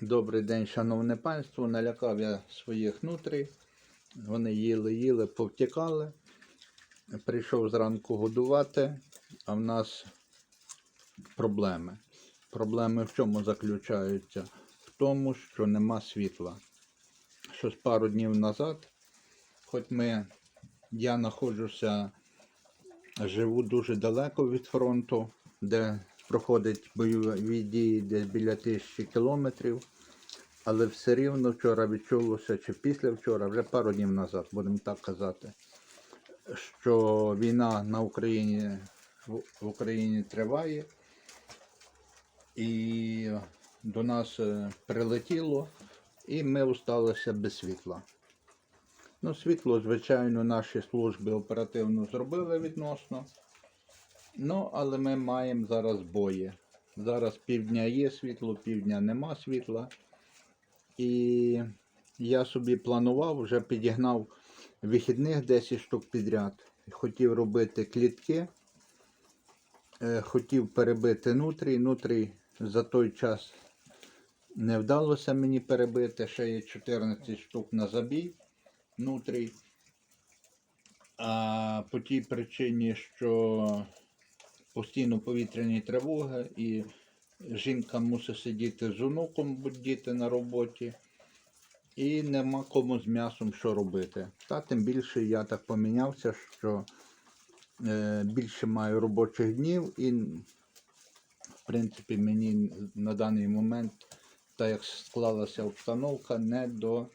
Добрий день, шановне панство. Налякав я своїх нутрій. Вони їли, їли, повтікали. Прийшов зранку годувати, а в нас проблеми. Проблеми в чому заключаються? В тому, що нема світла. Щось пару днів назад, хоч ми, я знаходжуся, живу дуже далеко від фронту, де проходять бойові дії десь біля тисячі кілометрів. Але все рівно вчора відчулося, чи після вчора, вже пару днів назад, будемо так казати, що війна на Україні в Україні триває, і до нас е, прилетіло, і ми осталися без світла. Ну, світло, звичайно, наші служби оперативно зробили відносно. Ну, але ми маємо зараз бої. Зараз півдня є світло, півдня нема світла. І я собі планував, вже підігнав вихідних 10 штук підряд. Хотів робити клітки, е, хотів перебити нутрій. Нутрій за той час не вдалося мені перебити. Ще є 14 штук на забій нутрій. А по тій причині, що постійно повітряні тривоги і жінка мусить сидіти з онуком, бо діти на роботі. І нема кому з м'ясом що робити. Та тим більше я так помінявся, що е, більше маю робочих днів і, в принципі, мені на даний момент, так як склалася обстановка, не до,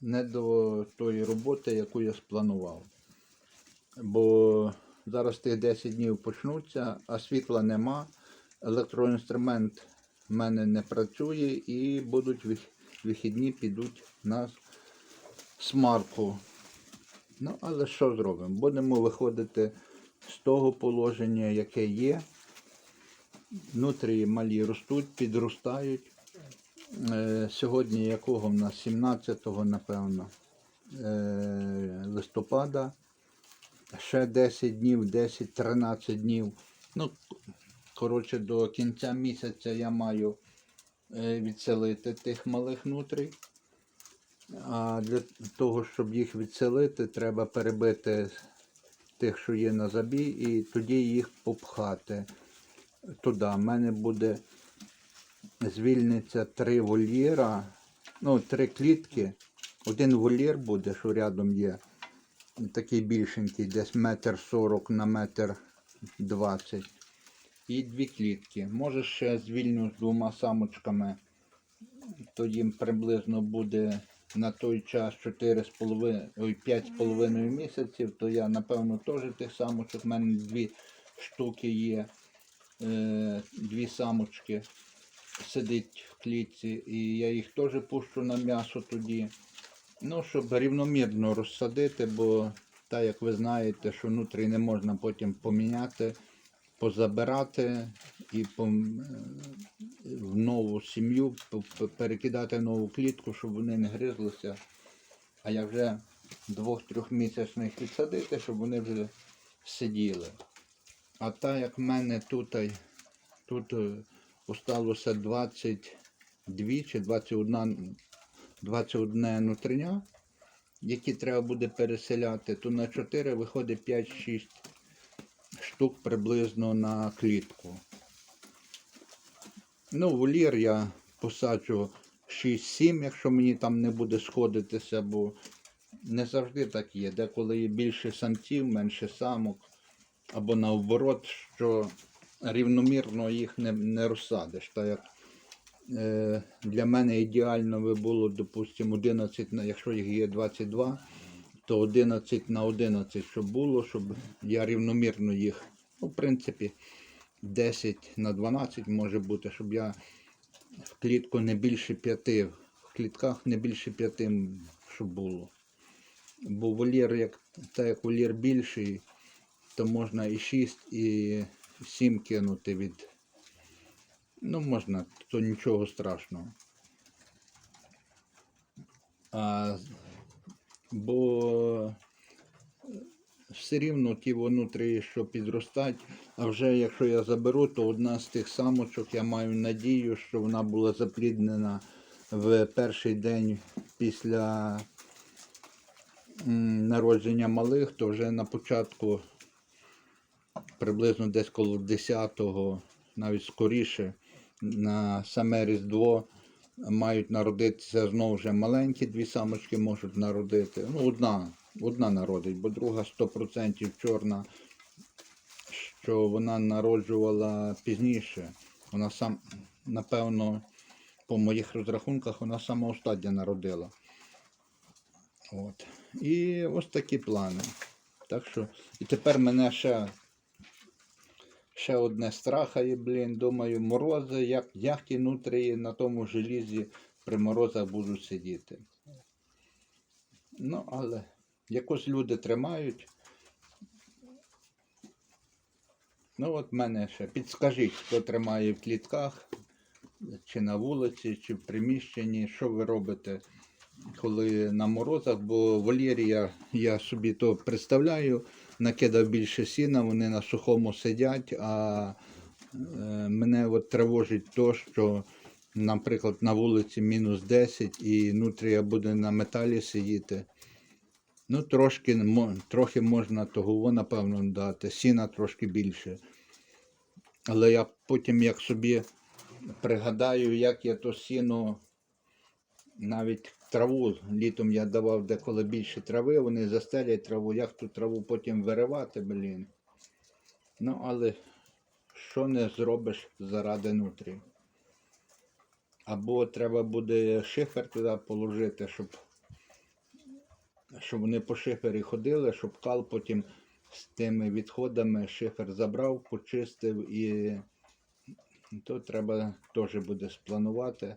не до тої роботи, яку я спланував. Бо зараз тих 10 днів почнуться, а світла нема, електроінструмент в мене не працює і будуть вихідні підуть на смарку. Ну, але що зробимо? Будемо виходити з того положення, яке є. Внутрі малі ростуть, підростають. Е, сьогодні якого в нас 17-го, напевно, е, листопада. Ще 10 днів, 10-13 днів. Ну, коротше, до кінця місяця я маю е, відселити тих малих нутрій. А для того, щоб їх відселити, треба перебити тих, що є на забій, і тоді їх попхати туди. У мене буде звільниться три вольєра, ну, три клітки. Один вольєр буде, що рядом є. Такий більшенький, десь метр сорок на метр двадцять. І дві клітки. Може ще звільню з двома самочками. То їм приблизно буде на той час 4,5-5,5 місяців, то я напевно теж тих самочок. У мене дві штуки є, е, дві самочки сидить в клітці, і я їх теж пущу на м'ясо тоді. Ну, щоб рівномірно розсадити, бо так як ви знаєте, що внутрі не можна потім поміняти, позабирати і е, в нову сім'ю перекидати нову клітку, щоб вони не гризлися. А як вже двох-трьохмісячних відсадити, щоб вони вже сиділи. А так як в мене тут, ай- тут е, осталося 22 чи 21 21 нутриня, які треба буде переселяти, то на 4 виходить 5-6 штук приблизно на клітку. Ну, волір я посаджу 6-7, якщо мені там не буде сходитися, бо не завжди так є. Деколи є більше самців, менше самок, або наоборот, що рівномірно їх не, не розсадиш. Так як для мене ідеально би було, допустимо, 11, на- якщо їх є 22, то 11 на 11, щоб було, щоб я рівномірно їх, ну, в принципі, 10 на 12 може бути, щоб я в клітку не більше 5, в клітках не більше 5, щоб було. Бо волір, як, так як волір більший, то можна і 6, і 7 кинути від Ну, можна, то нічого страшного. А, бо все рівно ті внутрі, що підростать. А вже якщо я заберу, то одна з тих самочок, я маю надію, що вона була запліднена в перший день після народження малих, то вже на початку, приблизно десь коло 10-го, навіть скоріше, на саме Різдво мають народитися знову вже маленькі, дві самочки можуть народити. Ну, одна, одна народить, бо друга 100% чорна, що вона народжувала пізніше. Вона сам, напевно, по моїх розрахунках, вона сама остання народила. От. І ось такі плани. Так що, і тепер мене ще, ще одне страхає, блін, думаю, морози, як, як ті нутрії на тому желізі при морозах будуть сидіти. Ну, але якось люди тримають. Ну, от мене ще підскажіть, хто тримає в клітках, чи на вулиці, чи в приміщенні, що ви робите, коли на морозах, бо вольєрі я, я собі то представляю, накидав більше сіна, вони на сухому сидять, а е, мене от тривожить то, що, наприклад, на вулиці мінус 10 і нутрія буде на металі сидіти. Ну, трошки, трохи можна того, напевно, дати, сіна трошки більше. Але я потім, як собі пригадаю, як я то сіно, навіть траву літом я давав деколи більше трави, вони застелять траву, як ту траву потім виривати, блін. Ну, але що не зробиш заради нутрі? Або треба буде шифер туди положити, щоб, щоб вони по шифері ходили, щоб кал потім з тими відходами шифер забрав, почистив і то треба теж буде спланувати,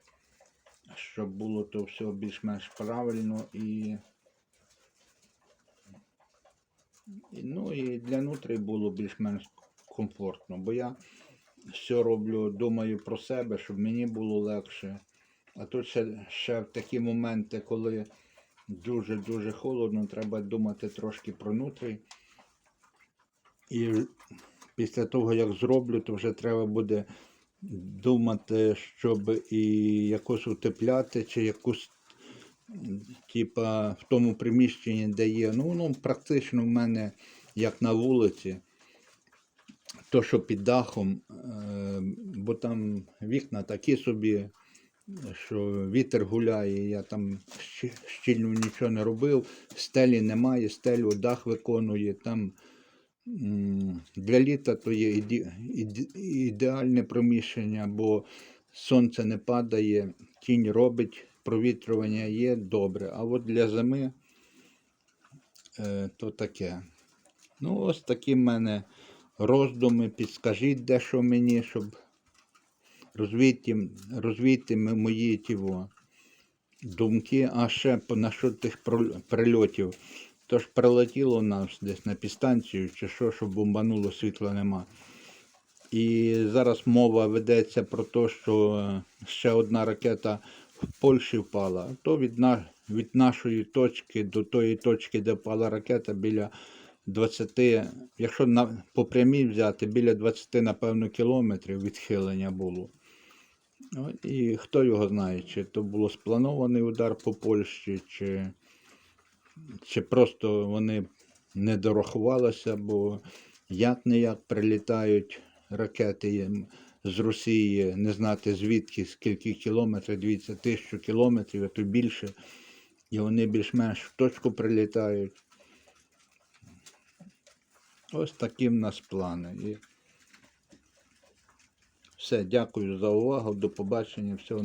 щоб було то все більш-менш правильно і, ну і для нутрі було більш-менш комфортно. Бо я все роблю, думаю про себе, щоб мені було легше. А тут ще, ще в такі моменти, коли дуже-дуже холодно, треба думати трошки про нутрій. І після того, як зроблю, то вже треба буде думати, щоб і якось утепляти, чи якусь, типа, в тому приміщенні, де є. Ну, воно практично в мене як на вулиці. То, що під дахом, е, бо там вікна такі собі, що вітер гуляє, я там щільно нічого не робив, стелі немає, стелю дах виконує. Там для літа то є іде- іде- ідеальне приміщення, бо сонце не падає, тінь робить, провітрювання є добре. А от для зими е, то таке. Ну, ось такі в мене роздуми. Підскажіть дещо мені, щоб розвійти м- мої тіво, думки, а ще по насчет тих прильотів. Тож прилетіло нас десь на підстанцію чи що, що бомбануло, світла нема. І зараз мова ведеться про те, що ще одна ракета в Польщі впала. То від, на, від нашої точки до тої точки, де впала ракета, біля 20, якщо на, по прямій взяти, біля 20, напевно, кілометрів відхилення було. І хто його знає, чи то було спланований удар по Польщі, чи, чи просто вони не дорахувалися, бо як не як прилітають ракети з Росії, не знати звідки, скільки кілометрів, дивіться, тисячу кілометрів, а то більше. І вони більш-менш в точку прилітають. Ось такі в нас плани. І все, дякую за увагу. До побачення. Всього